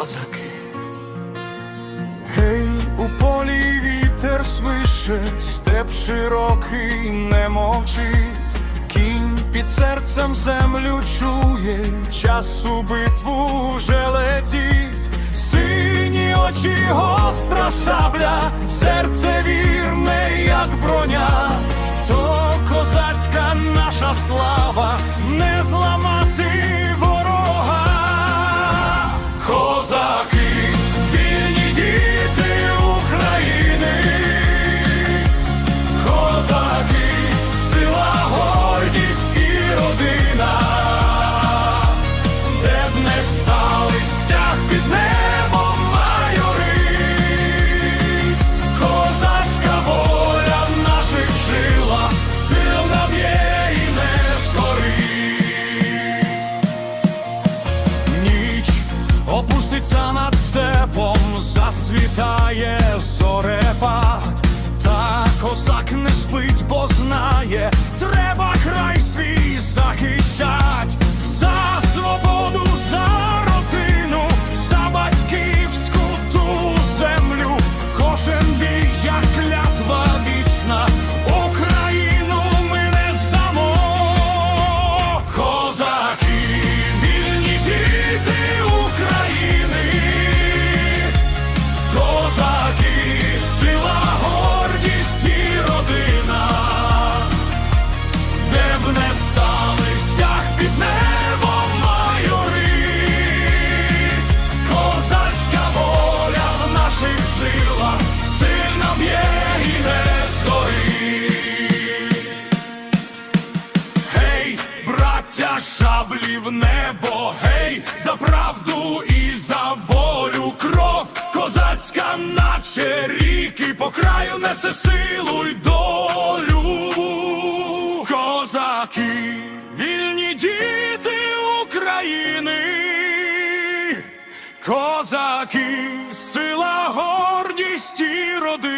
козаки. Гей, у полі вітер свише, степ широкий не мовчить, кінь під серцем землю чує, час у битву вже летить, сині очі гостра шабля, серце вірне, як броня, то козацька наша слава, не зламати опуститься над степом, засвітає зорепад, та козак шаблі в небо, гей, за правду і за волю кров козацька, наче ріки по краю несе силу й долю. Козаки, вільні діти України, козаки, сила, гордість і родина.